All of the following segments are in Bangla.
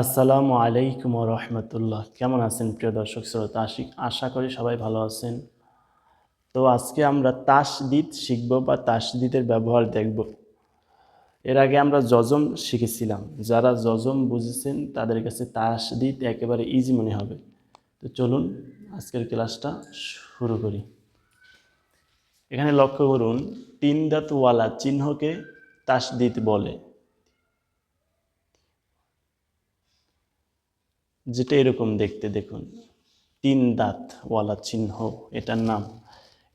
আসসালামু আলাইকুম রহমতুল্লাহ। কেমন আছেন প্রিয় দর্শক শ্রোতা? আশি আশা করি সবাই ভালো আছেন। তো আজকে আমরা তাসদিদ শিখব বা তাসদিদের ব্যবহার দেখব। এর আগে আমরা যজম শিখেছিলাম। যারা যজম বুঝেছেন, তাদের কাছে তাসদিদ একেবারে ইজি মনে হবে। তো চলুন, আজকের ক্লাসটা শুরু করি। এখানে লক্ষ্য করুন, তিন দাঁতওয়ালা চিহ্নকে তাসদিদ বলে। যেটা এরকম দেখতে, দেখুন। তিন দাঁতওয়ালা চিহ্ন, এটার নাম।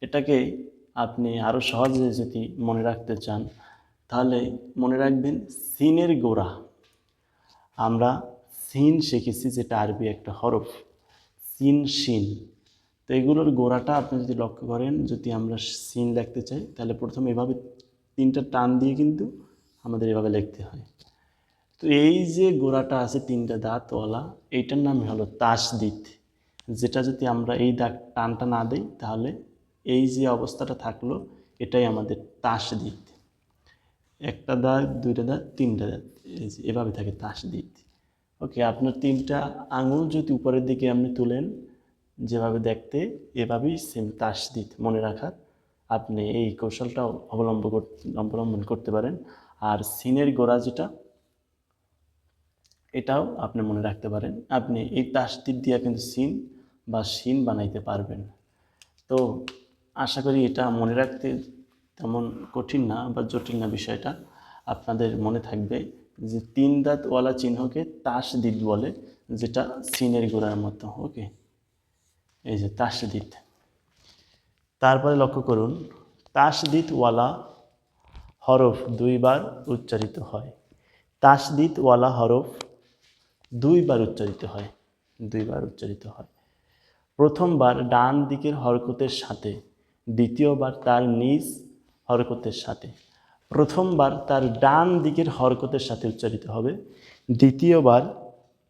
এটাকে আপনি আরও সহজে যদি মনে রাখতে চান, তাহলে মনে রাখবেন সিনের গোড়া। আমরা সিন শিখেছি, যেটা আরবি একটা হরফ। সিন, শিন। তো এগুলোর গোড়াটা আপনি যদি লক্ষ্য করেন, যদি আমরা সিন লিখতে চাই, তাহলে প্রথমে এভাবে তিনটা টান দিয়ে কিন্তু আমাদের এভাবে লিখতে হয়। তো এই যে গোড়াটা আছে তিনটা দাঁতওয়ালা, এইটার নামই হলো তাসদিত যেটা যদি আমরা এই দাগ টানটা না দিই, তাহলে এই যে অবস্থাটা থাকল, এটাই আমাদের তাস তাসদিত একটা দাঁত দুইটা দাঁত তিনটা দাঁত এভাবে থাকে তাস তাসদিত ওকে, আপনার তিনটা আঙুল যদি উপরের দিকে আপনি তুলেন, যেভাবে দেখতে, এভাবেই সেম তাসদিত মনে রাখার। আপনি এই কৌশলটা অবলম্বন অবলম্বন করতে পারেন। আর সিনের গোড়া যেটা এটাও আপনি মনে রাখতে পারেন। আপনি এই তাসদিদ দিয়ে কিন্তু সিন বা সিন বানাইতে পারবেন। তো আশা করি এটা মনে রাখতে তেমন কঠিন না বা জটিল না বিষয়টা। আপনাদের মনে থাকবে যে তিন দাঁতওয়ালা চিহ্নকে তাসদিদ বলে, যেটা সিনের গোড়ার মতো, ওকে? এই যে তাসদিদ তারপরে লক্ষ্য করুন তাসদিদওয়ালা হরফ দুইবার উচ্চারিত হয়। তাসদিদওয়ালা হরফ দুইবার উচ্চারিত হয়, দুইবার উচ্চারিত হয়। প্রথমবার ডান দিকের হরকতের সাথে, দ্বিতীয়বার তার নিজ হরকতের সাথে। প্রথমবার তার ডান দিকের হরকতের সাথে উচ্চারিত হবে, দ্বিতীয়বার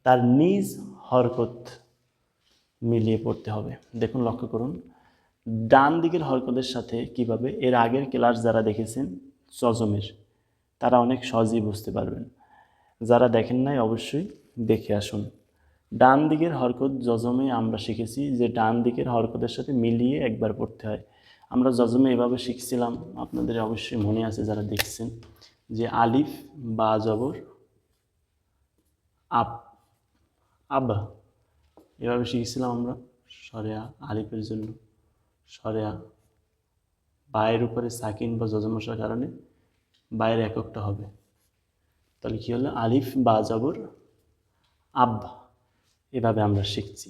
তার নিজ হরকত মিলিয়ে পড়তে হবে। দেখুন, লক্ষ্য করুন, ডান দিকের হরকতের সাথে কীভাবে, এর আগের ক্লাস যারা দেখেছেন, সজমের, তারা অনেক সহজেই বুঝতে পারবেন। যারা দেখেন নাই, অবশ্যই দেখে আসুন। ডান দিকের হরকত জজমে আমরা শিখেছি যে ডান দিকের হরকতের সাথে মিলিয়ে একবার পড়তে হয়। আমরা জজমে এভাবে শিখছিলাম, আপনাদের অবশ্যই মনে আছে যারা দেখছেন, যে আলিফ, বা জবর আপ আব, এভাবে শিখেছিলাম আমরা সরেয়া আলিফের জন্য সরেয়া বায়ের উপরে সাকিন বা যজমশার কারণে বায়ের এককটা হবে। তাহলে কী হলো? আলিফ বা জবর আব এভাবে আমরা শিখছি।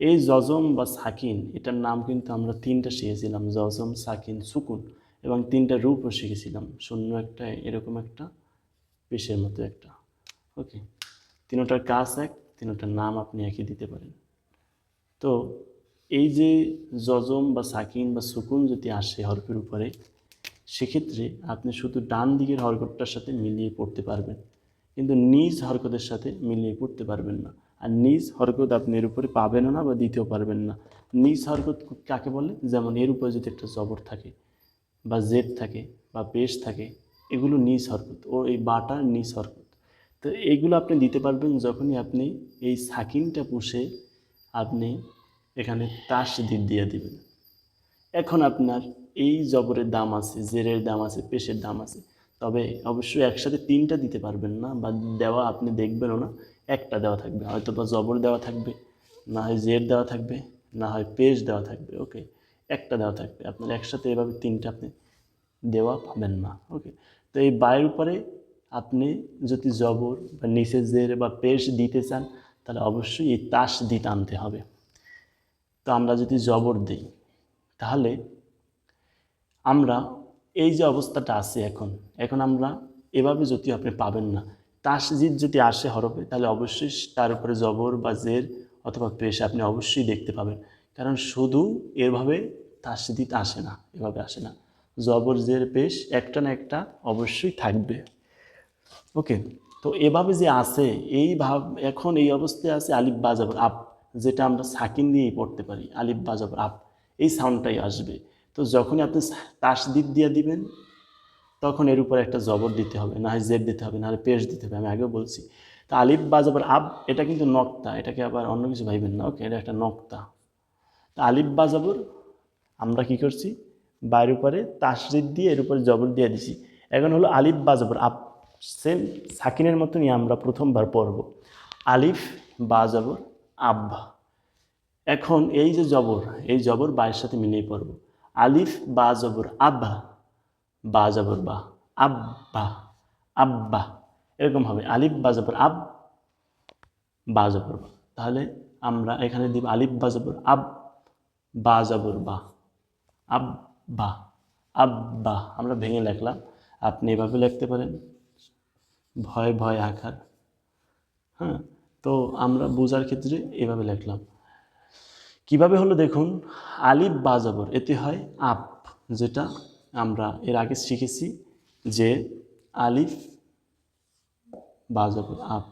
এই জজম বা সাকিন, এটার নাম কিন্তু আমরা তিনটা শিখেছিলাম, জজম, সাকিন, সুকুন, এবং তিনটা রূপও শিখেছিলাম। শূন্য একটা, এরকম একটা পেশের মতো একটা। ওকে তিনোটার কাজ এক, তিনোটার নাম আপনি একই দিতে পারেন। তো এই যে জজম বা সাকিন বা সুকুন যদি আসে হরফের উপরে, সেক্ষেত্রে আপনি শুধু ডান দিকের হরকতটার সাথে মিলিয়ে পড়তে পারবেন। কিন্তু নিজ হরকতের সাথে মিলিয়ে পড়তে পারবেন না। আর নিজ হরকত আপনি এর উপরে পাবেনও না বা দিতেও পারবেন না। নিজ হরকত কাকে বলে? যেমন এর উপরে যদি একটা জবর থাকে বা জেদ থাকে বা পেশ থাকে, এগুলো নিজ হরকত ও এই বাটার নিজ হরকত। তো এইগুলো আপনি দিতে পারবেন যখনই আপনি এই সাকিনটা পুষে আপনি এখানে তাস দিক দিয়ে দিবেন। এখন আপনার এই জবরের দাম আছে, জেরের দাম আছে, পেশের দাম আছে। তবে অবশ্যই একসাথে তিনটা দিতে পারবেন না, বা দেওয়া আপনি দেখবেনও না, একটা দেওয়া থাকবে। হয়তো বা জবর দেওয়া থাকবে, না হয় জের দেওয়া থাকবে, না হয় পেশ দেওয়া থাকবে, ওকে? একটা দেওয়া থাকবে। আপনার একসাথে এভাবে তিনটা আপনি দেওয়া পাবেন না, ওকে? তো এই বায়ের উপরে আপনি যদি জবর বা নিচে জের বা পেশ দিতে চান, তাহলে অবশ্যই এই তাস দিতে আনতে হবে। তো আমরা যদি জবর দিই, তাহলে আমরা এই যে অবস্থাটা আছে এখন এখন আমরা এভাবে যদি আপনি পাবেন না, তাসজিদ যদি আসে হরফে, তাহলে অবশ্যই তার উপরে জবর বা জের অথবা পেশ আপনি অবশ্যই দেখতে পাবেন। কারণ শুধু এভাবে তাসজিদ আসে না, এভাবে আসে না। জবর, জের, পেশ একটা না একটা অবশ্যই থাকবে। ওকে, তো এভাবে যে আছে, এই ভাব, এখন এই অবস্থায় আছে আলিফ বাজাবর আপ, যেটা আমরা সাকিন দিয়েই পড়তে পারি, আলিফ বাজাবর আপ, এই সাউন্ডটাই আসবে। তো যখনই আপনি তাসদিদ দিয়ে দিবেন, তখন এর উপর একটা জবর দিতে হবে, না হয় দিতে হবে, না হলে পেশ দিতে হবে, আমি আগেও বলছি। তা আলিফ বা জবর আব, এটা কিন্তু নক্তা, এটাকে আবার অন্য কিছু ভাইবেন না, ওকে, এটা একটা নক্তা। তা আলিফ বা জবর, আমরা কি করছি? বাইর উপরে তাসরিদ দিয়ে এর উপরে জবর দিয়ে দিছি। এখন হলো আলিফ বা জবর আব সেম সাকিনের মতনই আমরা প্রথমবার পড়ব। আলিফ বা জবর, আব্বা। এখন এই যে জবর, এই জবর বায়ের সাথে মিলিয়ে পড়ব। আলিফ, বা, জবর, আব্বা, বা, জবর, বা, আব্বা আব্বা, এরকম হবে। আলিফ, বা, জবর, আব, বা, জবর, বা। তাহলে আমরা এখানে দিব আলিফ, বা, জবর, আব, বা, জবর, বা, আব্বা আব্বা। আমরা ভেঙে লিখলাম। আপনি এভাবে লিখতে পারেন। ভয় ভয় আকার হ্যাঁ তো আমরা বোঝার ক্ষেত্রে এভাবে লিখলাম। কীভাবে হলো দেখুন, আলিফ বা জবর এতে হয় আপ, যেটা আমরা এর আগে শিখেছি যে আলিফ বা জবর, আপ।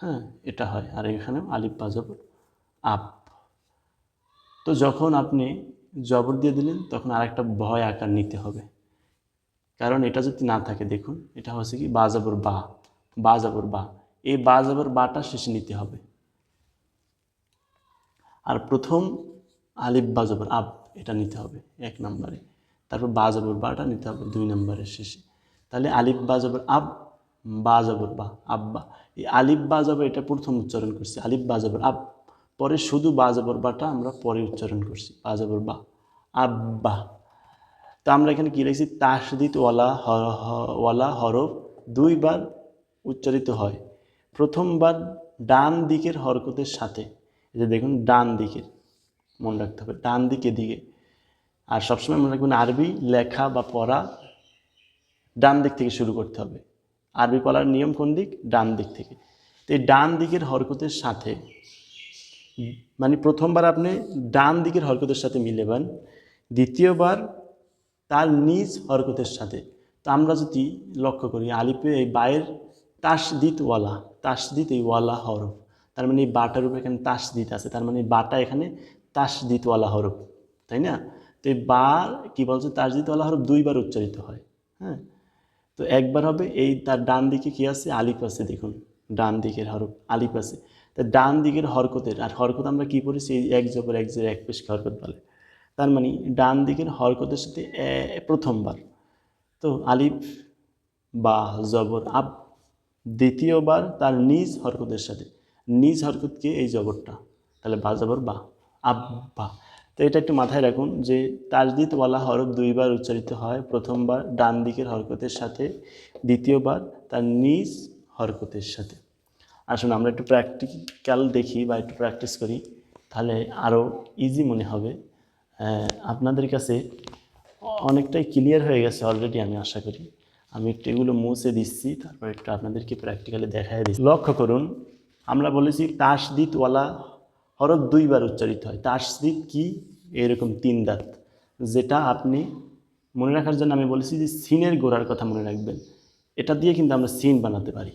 হ্যাঁ এটা হয়, আর এখানেও আলিফ বা জবর, আপ। তো যখন আপনি জবর দিয়ে দিলেন, তখন আরেকটা ভয় আকার নিতে হবে। কারণ এটা যদি না থাকে, দেখুন, এটা হচ্ছে কি, বা জবর বা বা জবর বা। এই বা জবর বাটা শেষে নিতে হবে। আর প্রথম আলিফ বা জবর, আব, এটা নিতে হবে এক নম্বরে। তারপর বা জবর, বাটা নিতে হবে দুই নম্বরের শেষে। তাহলে আলিফ, বা জবর, আব, বা জবর, বা, আব্বা। এই আলিফ, বা এটা প্রথম উচ্চারণ করছি। আলিফ, বা জবর, আব। পরে শুধু বা জবর, বাটা আমরা পরে উচ্চারণ করছি। বা জবর, বা, আব্বা। তো আমরা এখানে কী লিখছি? তাসদিত ওয়ালা ওয়ালা হরফ দুইবার উচ্চারিত হয়। প্রথমবার ডান দিকের হরকতের সাথে। যে দেখুন, ডান দিকের মনে রাখতে হবে, ডান দিকে দিকে আর সবসময় মনে রাখবেন, আরবি লেখা বা পড়া ডান দিক থেকে শুরু করতে হবে। আরবি পড়ার নিয়ম কোন দিক? ডান দিক থেকে। তো এই ডান দিকের হরকতের সাথে মানে প্রথমবার আপনি ডান দিকের হরকতের সাথে মিলেবেন, দ্বিতীয়বার তার নিজ হরকতের সাথে। তো আমরা যদি লক্ষ্য করি আলিপে এই বায়ের তাসদিত ওয়ালা তাসদিত এই ওয়ালা হরফ। তার মানে এই বাটার উপরে এখানে তাসদিত আছে। তার মানে বাটা এখানে তাসদিত ওয়ালা হরফ, তাই না? তো এই বা কী বলছে? তাসদিত ওয়ালা হরফ দুইবার উচ্চারিত হয় হ্যাঁ? তো একবার হবে, এই তার ডান দিকে কি আছে? আলিফ আছে, দেখুন। ডান দিকের হরফ, আলিফ আছে। তা ডান দিকের হরকতের, আর হরকত আমরা কি পড়েছি এক জবর এক জের, এক পেশকে হরকত বলে। তার মানে ডান দিকের হরকতের সাথে প্রথমবার। তো আলিফ, বা, জবর আপ দ্বিতীয়বার তার নিজ হরকতের সাথে। নিজ হরকতকে এই জবরটা তাহলে বা জবর বা আব্বা। তো এটা একটু মাথায় রাখুন যে তাজদিদওয়ালা হরফ দুইবার উচ্চারিত হয়, প্রথমবার ডান দিকের হরকতের সাথে, দ্বিতীয়বার তার নিজ হরকতের সাথে। আসুন আমরা একটু প্র্যাকটিক্যাল দেখি বা একটু প্র্যাকটিস করি, তাহলে আরও ইজি মনে হবে। আপনাদের কাছে অনেকটাই ক্লিয়ার হয়ে গেছে অলরেডি আমি আশা করি। আমি একটু এগুলো মুছে দিচ্ছি, তারপর একটু আপনাদেরকে প্র্যাকটিক্যালি দেখাই দিচ্ছি। লক্ষ্য করুন আমরা বলেছি তাসদিদওয়ালা হরফ দুইবার উচ্চারিত হয়। তাসদিদ কি? এরকম তিন দাঁত। যেটা আপনি মনে রাখার জন্য আমি বলেছি যে সিনের গোড়ার কথা মনে রাখবেন। এটা দিয়ে কিন্তু আমরা সিন বানাতে পারি।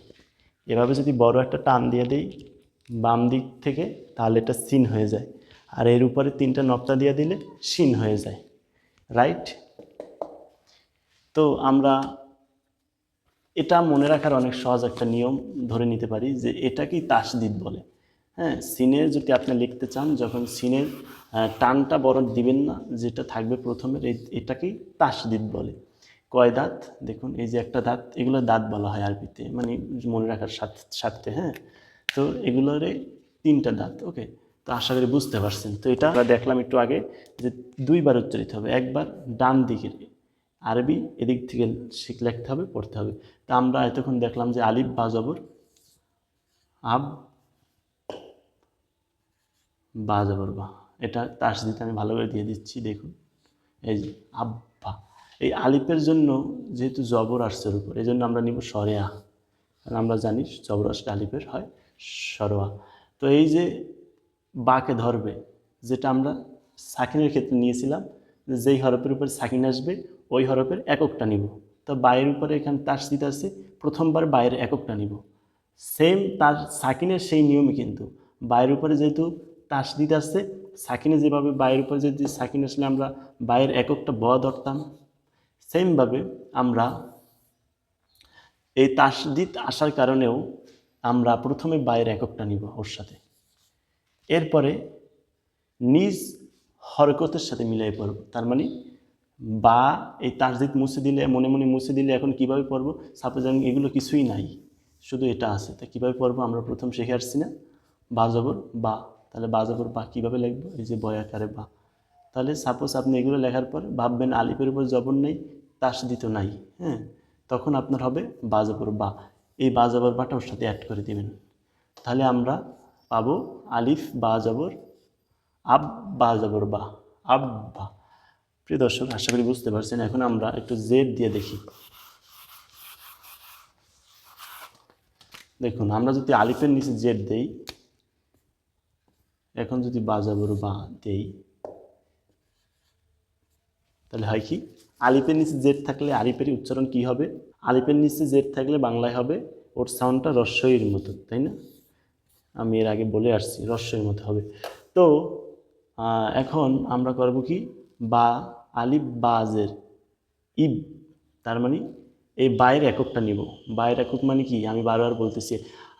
এভাবে যদি বড় একটা টান দিয়ে দিই বাম দিক থেকে, তাহলে এটা সিন হয়ে যায়। আর এর উপরে তিনটা নকটা দিয়ে দিলে সিন হয়ে যায়। রাইট? তো আমরা এটা মনে রাখার অনেক সহজ একটা নিয়ম ধরে নিতে পারি যে এটাকেই তাসদিদ বলে। হ্যাঁ সিনের যদি আপনি লিখতে চান, যখন সিনের টানটা বড় দিবেন না, যেটা থাকবে প্রথমের এটাকেই তাসদিদ বলে। কয় দাঁত? দেখুন, এই যে একটা দাঁত, এগুলো দাঁত বলা হয় আরবিতে মানে মনে রাখার সাথে সাথে হ্যাঁ। তো এগুলোরে তিনটা দাঁত, ওকে? তো আশা করি বুঝতে পারছেন। তো এটা আমরা দেখলাম একটু আগে যে দুইবার উচ্চারিত হবে, একবার ডান দিকের, আরবি এদিক থেকে শিখ লিখতে হবে, পড়তে হবে। তা আমরা এতক্ষণ দেখলাম যে আলিফ বা জবর, আব বা জবর বা, এটা তার সাথে আমি ভালো করে দিয়ে দিচ্ছি, দেখুন। এই যে আব্বা এই আলিফের জন্য যেহেতু জবর আসছে ওর উপর এই জন্য আমরা নিব সরেয়া। কারণ আমরা জানি জবর আসলে আলিফের হয় সরোয়া। তো এই যে বাকে ধরবে, যেটা আমরা সাকিনের ক্ষেত্রে নিয়েছিলাম যেই হরফের উপর সাকিন আসবে, ওই হরফের এককটা নিব। তো বায়ের উপরে এখানে তাসদিদ আছে প্রথমবার বায়ের এককটা নিব। সেম তার, সাকিনের সেই নিয়মই কিন্তু। বায়ের উপরে যেহেতু তাসদিদ আসছে সাকিনে যেভাবে বায়ের উপরে যদি সাকিন আসলে আমরা বায়ের এককটা ব ধরতাম সেমভাবে আমরা এই তাসদিদ আসার কারণেও আমরা প্রথমে বাইরের এককটা নিব ওর সাথে। এরপরে নিজ হরকতের সাথে মিলাই পড়ব, তার মানে বা এই তাসদিদ মুছে দিলে, মনে মনে মুছে দিলে এখন কীভাবে পড়ব? সাপোজ আমি এগুলো কিছুই নাই। শুধু এটা আছে। তা কীভাবে পড়ব? আমরা প্রথম শিখে আসছি না। বা জবর, বা। তাহলে বা জবর, বা কীভাবে লিখব? এই যে বয় আকারে বা। তাহলে সাপোজ আপনি এগুলো লেখার পর ভাববেন আলিফের উপর জবর নেই তাসদিত নাই হ্যাঁ? তখন আপনার হবে বা জবর, বা। এই বা জবর, বাটা ওর সাথে অ্যাড করে দিবেন। তাহলে আমরা পাবো আলিফ, বা জবর, আব, বা জবর, বা। আব্বা প্রিয় দর্শক, আশা করি বুঝতে পারছেন, এখন আমরা একটু জেড দিয়ে দেখি। দেখুন, আমরা যদি আলিফের নিচে জেড দেই, এখন যদি বা জবর বা দেই, তাহলে হয় কি? আলিফের নিচে জেড থাকলে আলিফেরই উচ্চারণ কি হবে? আলিফের নিচে জেড থাকলে বাংলায় হবে ওর সাউন্ডটা রস্বইয়ের মতো, তাই না? আমি এর আগে বলে আসছি রস্যের মতো হবে। তো এখন আমরা করব কি? বা আলিফ বাজের ইব, তার মানে এই বায়ের এককটা নিব। বায়ের একক মানে কি? আমি বারবার বলতেছি,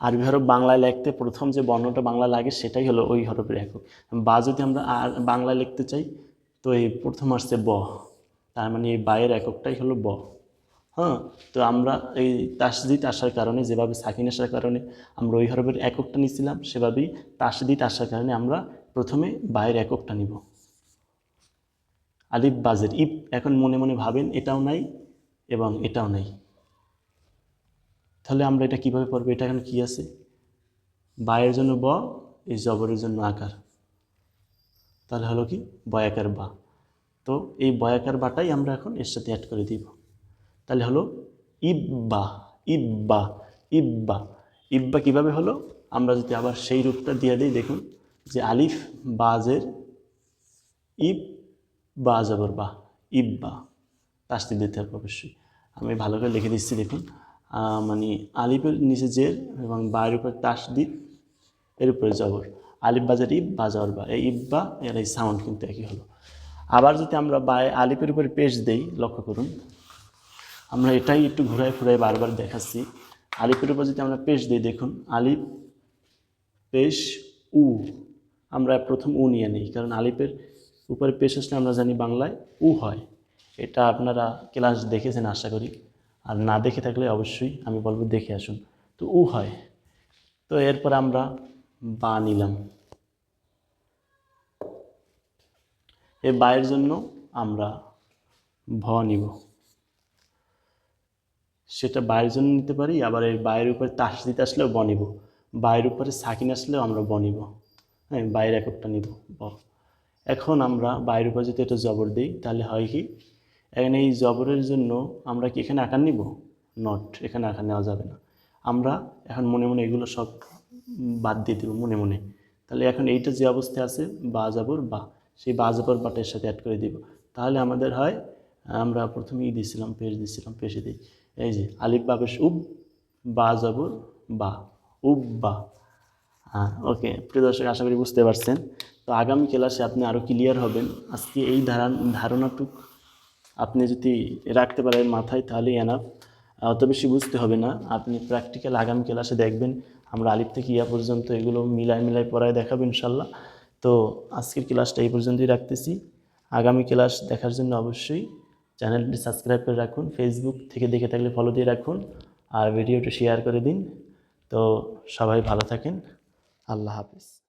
আরবি হরফ বাংলায় লিখতে প্রথম যে বর্ণটা বাংলা লাগে সেটাই হলো ওই হরফের একক। বা যদি আমরা আর বাংলায় লিখতে চাই, তো এই প্রথম আসছে ব, তার মানে এই বায়ের এককটাই হলো ব। হ্যাঁ তো আমরা এই তাসদিদ আসার কারণে, যেভাবে সাকিন আসার কারণে আমরা ওই হরফের এককটা নিছিলাম, সেভাবেই তাসদিদ আসার কারণে আমরা প্রথমে বায়ের এককটা নিব। আলিফ বাজের ইপ এখন মনে মনে ভাবেন এটাও নাই এবং এটাও নাই। তাহলে আমরা এটা কীভাবে পড়ব? এটা এখন কি আছে? বায়ের জন্য ব, এই জবরের জন্য আকার। তাহলে হলো কি? বয়াকার বা। তো এই বয়াকার বাটাই আমরা এখন এর সাথে অ্যাড করে দিব। তাহলে হলো ইব্বা ইব্বা ইব্বা ইব্বা কীভাবে হলো? আমরা যদি আবার সেই রূপটা দিয়ে দিই, দেখুন যে আলিফ বাজের ইব বা জবর বা ইব্বা তাসতি দিতে হবে অবশ্যই। আমি ভালো করে লিখে দিচ্ছি দেখুন। মানে আলিফের নিচে জের এবং বায়ের উপর তাসদিদ এর উপরে জবর। আলিফ বাজার ইব বা জবর বা। এই ইব্বা এর এই সাউন্ড কিন্তু একই হলো। আবার যদি আমরা বায়ে আলিফের উপরে পেশ দেই, লক্ষ্য করুন। আমরা এটাই একটু ঘুরায় ফুরায় বারবার দেখাচ্ছি। আলিফের উপর যদি আমরা পেশ দিই, দেখুন, আলিফ পেশ উ। আমরা প্রথম উ নিয়ে নিই, কারণ আলিফের উপরে পেশ আমরা জানি বাংলায়, উ হয়। এটা আপনারা ক্লাস দেখেছেন আশা করি। আর না দেখে থাকলে অবশ্যই আমি বলব দেখে আসুন। তো উ হয়। তো এরপর আমরা বা নিলাম। এই বায়ের জন্য আমরা ভ নিব। সেটা বায়ের জন্য নিতে পারি, আবার এর বায়ের উপরে তাস দিতে আসলেও ব নিব। বায়ের উপরে সাকিন আসলেও আমরা ব নিব। হ্যাঁ বায়ের এককটা নিব, ব। এখন আমরা বায়ের উপরে যদি এটা জবর দিই, তাহলে হয় কি? এখানে এই জবরের জন্য আমরা কি এখানে আকার নিব? নট এখানে আকার নেওয়া যাবে না। আমরা এখন মনে মনে এগুলো সব বাদ দিয়ে দেবো, মনে মনে। তাহলে এখন এইটা যে অবস্থায় আছে, বা জবর, বা, সেই বা জবর বাটের সাথে অ্যাড করে দিব। তাহলে আমাদের হয়, আমরা প্রথমে ই দিয়েছিলাম পেশ দিয়েছিলাম পেশে দিই। এই যে, আলিফ বা পেশ উব, বা জবর, বা, উব, বা। হ্যাঁ ওকে, প্রিয় দর্শক, আশা করি বুঝতে পারছেন। তো আগামী ক্লাসে আপনি আরও ক্লিয়ার হবেন। আজকে এই ধারণ ধারণাটুক আপনি যদি রাখতে পারেন মাথায়, তাহলেই এনাফ অত বেশি বুঝতে হবে না। আপনি প্র্যাকটিক্যাল আগামী ক্লাসে দেখবেন। আমরা আলিফ থেকে ইয়া পর্যন্ত এগুলো মিলায় মিলায় পড়ায় দেখাবো ইনশাল্লাহ। তো আজকের ক্লাসটা এই পর্যন্তই রাখতেছি। আগামী ক্লাস দেখার জন্য অবশ্যই চ্যানেলটি সাবস্ক্রাইব করে রাখুন। ফেসবুক থেকে দেখে থাকলে ফলো দিয়ে রাখুন। আর ভিডিওটি শেয়ার করে দিন। তো সবাই ভালো থাকেন। আল্লাহ হাফিজ।